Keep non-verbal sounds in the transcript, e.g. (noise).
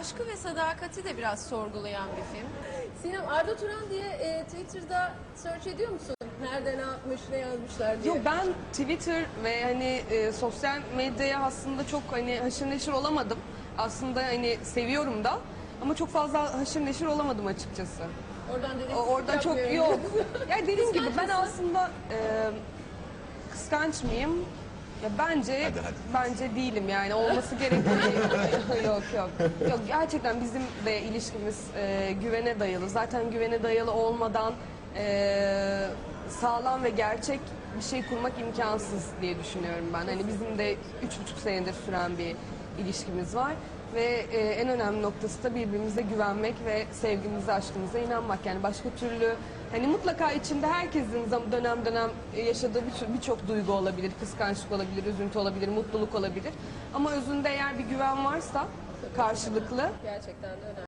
aşkı ve sadakati de biraz sorgulayan bir film. Sinem Arda Turan diye e, Twitter'da search ediyor musun? Nerede ne yapmış, ne yazmışlar diye. Yok ben Twitter ve hani e, sosyal medyaya aslında çok hani haşır neşir olamadım. Aslında hani seviyorum da ama çok fazla haşır neşir olamadım açıkçası. Oradan dedik. O, orada çok yok. Ya dediğim gibi ben aslında e, kıskanç mıyım? Ya bence Hadi, hadi. bence değilim yani olması gerektiği (laughs) yok yok. Yok gerçekten bizim de ilişkimiz e, güvene dayalı. Zaten güvene dayalı olmadan e, sağlam ve gerçek bir şey kurmak imkansız diye düşünüyorum ben. Hani bizim de üç buçuk senedir süren bir ilişkimiz var ve e, en önemli noktası da birbirimize güvenmek ve sevgimize, aşkımıza inanmak. Yani başka türlü hani mutlaka içinde herkesin dönem dönem yaşadığı bir- birçok duygu olabilir. Kıskançlık olabilir, üzüntü olabilir, mutluluk olabilir. Ama özünde eğer bir güven varsa karşılıklı Gerçekten de önemli.